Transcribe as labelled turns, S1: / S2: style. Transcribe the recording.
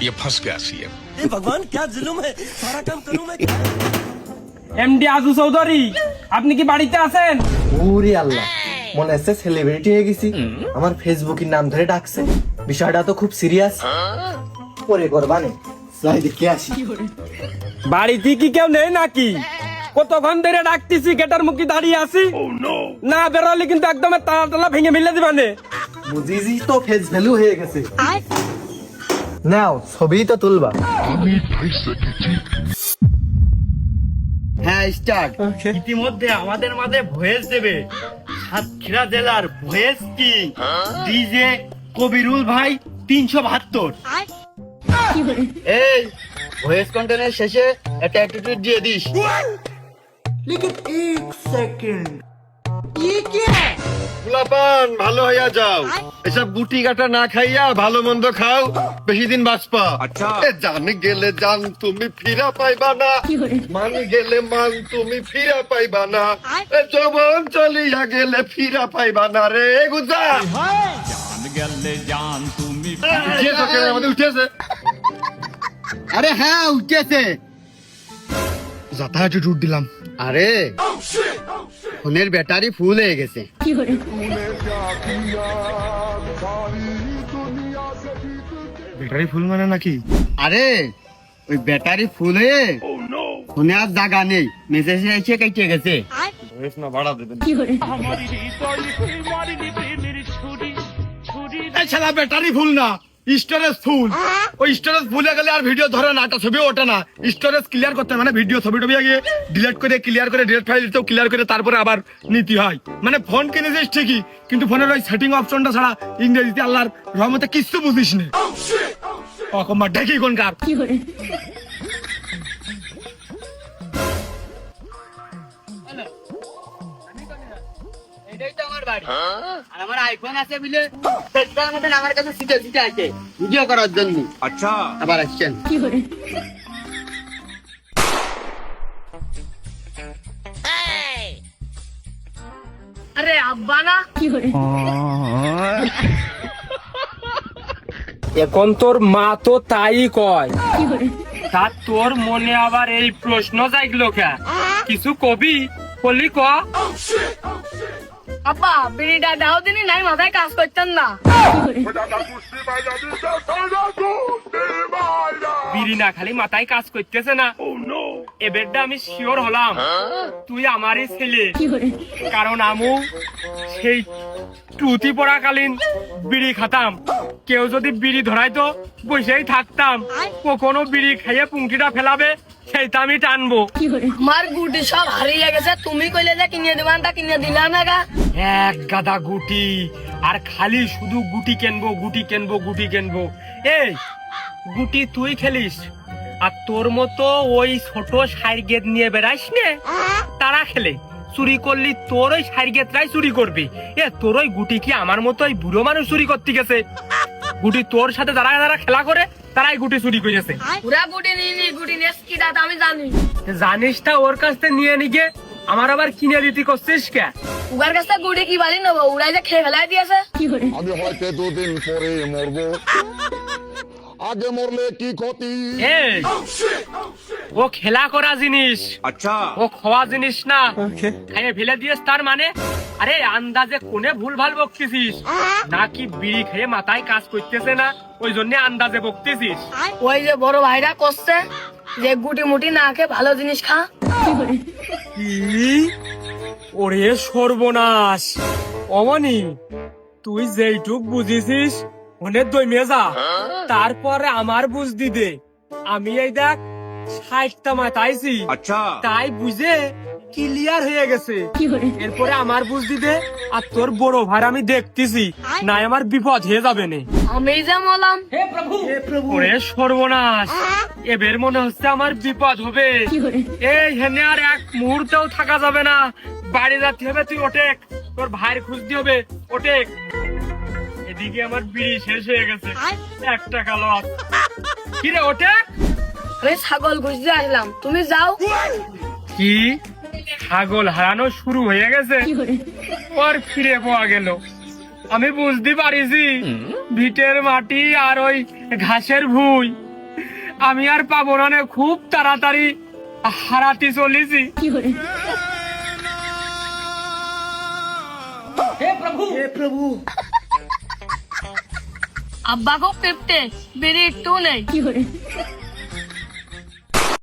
S1: ये फंस गया सीएम
S2: हे भगवान क्या जुलुम है सारा काम करूं मैं
S3: এমডি আজু চৌধুরী আপনি কি বাড়িতে আছেন
S4: ওরে আল্লাহ মনে হচ্ছে সেলিব্রিটি হয়ে গেছি আমার ফেসবুকের নাম ধরে ডাকছে বিষয়টা তো খুব সিরিয়াস পরে করবানে যাই দেখে আসি
S3: বাড়িতে কি কেউ নেই নাকি কতক্ষণ ধরে ডাকতেছি গেটার মুখে দাঁড়িয়ে আছি? না বেরোলে কিন্তু একদম তালা ভেঙে মিলে দিবানে
S4: বুঝিছি তো ফেস ভ্যালু হয়ে গেছে। নাও ছবি তো তুলবা। হ্যাঁ স্টার্ট।
S5: ইতিমধ্যে আমাদের মাঝে ভয়েস দেবে। সাতক্ষীরা জেলার ভয়েস কি? ডিজে কবিরুল ভাই তিনশো বাহাত্তর।
S4: এই ভয়েস কন্টেন্টের শেষে একটা অ্যাটিটিউড দিয়ে দিস।
S5: ফুলাপান ভালো হইয়া যাও। এসব গুটি কাটা না খাইয়া ভালো মন্দ খাও। বেশি দিন বাঁচপা আচ্ছা। জান গেলে জান তুমি ফিরা পাইবা না। মান গেলে মান তুমি ফিরা পাইবা না। এ যৌবন চলিয়া গেলে ফিরা পাইবা না রে গুজা। উঠিয়েছে কেন? আমাদের উঠিয়েছে।
S4: আরে হ্যাঁ উঠেছে
S5: যাতায়াতে টুট দিলাম।
S4: আরে ফোনের ব্যাটারি ফুল হয়ে গেছে।
S5: ব্যাটারি ফুল মানে নাকি?
S4: আরে ওই ব্যাটারি ফুল হয়ে ফোনে আর জায়গা নেই মেসেজ এসে কেটে গেছে।
S5: না বাড়া দেবেন। শালা ব্যাটারি ফুল না। স্টোরেজ ফুল ওই স্টোরেজ ফুলে গেলে আর ভিডিও ধরে না একটা ছবি ওঠে না। স্টোরেজ ক্লিয়ার করতে মানে ভিডিও ছবি টবি আগে ডিলিট করে ক্লিয়ার করে ডিলিট ফাইল তো ক্লিয়ার করে তারপরে আবার নীতি হয়। মানে ফোন কিনেছিস ঠিকই কিন্তু ফোনের ওই সেটিং অপশনটা ছাড়া ইংরেজিতে আল্লাহর রহমতে কিচ্ছু বুঝিস না। অকম্মা দেখি কোন কার।
S4: এটাই তো আমার বাড়ি। আর আমার আইফোন আছে বলে সেটার মধ্যে আমার কাছে সিটে সিটে আছে। ভিডিও করার জন্য। আচ্ছা। আবার আসছেন।
S6: আরে আব্বা না।
S3: এখন তোর মা তো তাই কয়। তা তোর মনে আবার এই প্রশ্ন জাগলো কে? কিছু কবি বলি ক?
S6: আব্বা বিড়িটা দাও দিনই নাই মাথায় কাজ করতেন না।
S3: বিড়ি না খালি মাথায় কাজ করতেছে না। এবারটা আমি শিওর হলাম। তুই আমারই ছেলে। কারণ আমু সেই টুতি পড়াকালীন বিড়ি খাতাম। কেউ যদি বিড়ি ধরাইতো বসেই থাকতাম। কখনো বিড়ি খাইয়ে পুংটিটা ফেলাবে সেইটা আমি টানবো।
S6: আমার গুটি সব হারিয়ে গেছে তুমি কইলে যে কিনে দিবান তা কিনে দিলা না গা।
S3: এক গাদা গুটি আর খালি শুধু গুটি কেনবো গুটি কেনবো গুটি কেনবো। এই গুটি তুই খেলিস আর তোর মতো ওই ছোট সাইগেট নিয়ে বেড়াইস নে তারা খেলে। চুরি করলি তোর ওই সাইগেতরাই চুরি করবি। এ তোর ওই গুটি কি আমার মতো ওই বুড়ো মানুষ চুরি করতে গেছে? গুটি তোর সাথে যারা যারা খেলা করে তারাই গুটি চুরি করেছে।
S6: পুরা গুটি নিয়ে নি গুটি দাঁত আমি জানি।
S3: জানিস তা ওর কাছ থেকে নিয়ে নিগে আমার আবার কিনে দিতে করছিস কে?
S6: উগার কাছে গুটি কি বালি নেব? উড়াই যে খেয়ে ফেলাই দিয়েছে।
S7: আমি হয়তো দুদিন পরে মরবো। আগে মরলে কি ক্ষতি?
S3: এই ও খেলা করা জিনিস। আচ্ছা। ও খাওয়া জিনিস না। খাইয়ে ফেলে দিয়েস তার মানে? আরে আন্দাজে কোনে ভুল ভালো বকতেছিস নাকি বিড়ি খেয়ে মাথায় কাজ করতেছে না? ওই জন্য আন্দাজে বকতেছিস।
S6: ওই যে বড় ভাইরা করছে যে গুটি মুটি না খেয়ে ভালো জিনিস খা।
S3: ওরে সর্বনাশ। অমনি তুই যেইটুক বুঝিছিস মনে দই মেজা তারপরে আমার বুঝদি দে আমি এই দেখ ষাটটা মাতাইছি আচ্ছা। তাই বুঝে ক্লিয়ার হয়ে গেছে। এরপরে আমার বুঝদি দে আর তোর বড় ভাই আমি দেখতেছি। নাই আমার বিপদ হয়ে যাবে না।
S6: আমি যে মলাম।
S3: ওরে সর্বনাশ। এবার মনে হচ্ছে আমার বিপদ হবে। এই হেনে আর এক মুহূর্তেও থাকা যাবে না। বাড়ি যাতে হবে তুই ওটেক তোর ভাইয়ের খুঁজতে হবে ওটেক এদিকে আমার বিড়ি শেষ হয়ে গেছে। এক টাকা লস। কিরে ওটেক
S6: আমি ছাগল খুঁজতে আসলাম। তুমি যাও।
S3: কি? ছাগল হারানো শুরু হয়ে গেছে? ওর ফিরে পাওয়া গেল। আমি বুঝতে পারিছি ভিটের মাটি আর ওই ঘাসের ভুই। আমি আর পাবো না খুব তাড়াতাড়ি হারাতে চলেছি।
S6: আব্বা খুব পেপটে বেরিয়ে একটু নেই।